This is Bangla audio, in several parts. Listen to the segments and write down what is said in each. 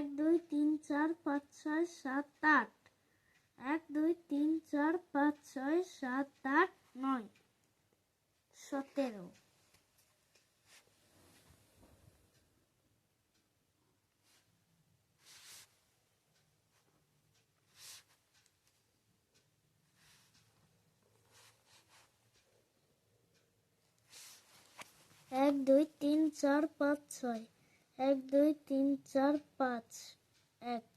এক, দুই, তিন, চার, পাঁচ, ছয়, সাত, আট। এক, দুই, তিন, চার, পাঁচ, ছয়, সাত, আট, নয়। সতেরো। এক, দুই, তিন, চার, পাঁচ, ছয়। এক, দুই, তিন, চার, পাঁচ, এক,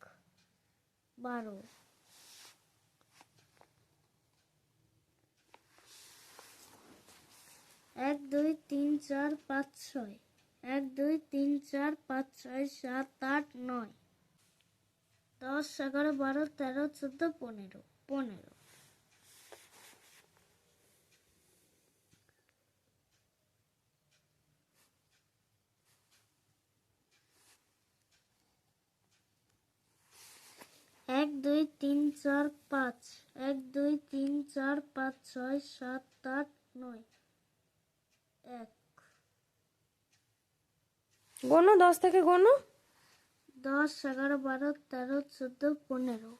বারো। এক, দুই, তিন, চার, পাঁচ, ছয়। এক, দুই, তিন, চার, পাঁচ, ছয়, সাত, আট, নয়। দশ, এগারো, বারো, তেরো, চোদ্দ, পনেরো। পনেরো। এক দুই তিন চার পাঁচ। এক দুই তিন চার পাঁচ ছয় সাত আট নয়। এক। গোনো দশ থেকে গোনো দশ এগারো বারো তেরো চোদ্দ পনেরো।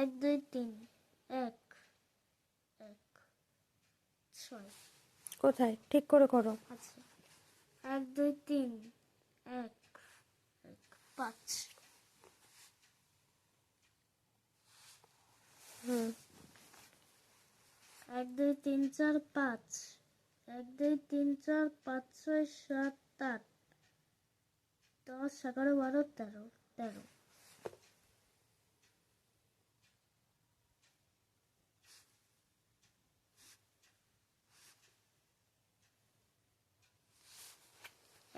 এক দুই তিন এক এক ছয়। কোথায়? ঠিক করে করো। আচ্ছা। এক দুই তিন এক এক পাঁচ। হুম। এক দুই তিন চার পাঁচ। এক দুই তিন চার পাঁচ ছয় সাত আট দশ এগারো বারো তেরো তেরো।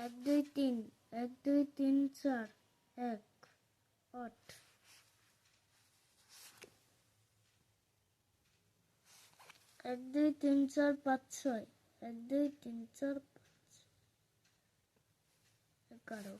এক, দুই, তিন, এক, দুই, তিন, চার, এক, আট। এক, দুই, তিন, চার, পাঁচ, ছয়। এক, দুই, তিন, চার, পাঁচ। এগারো।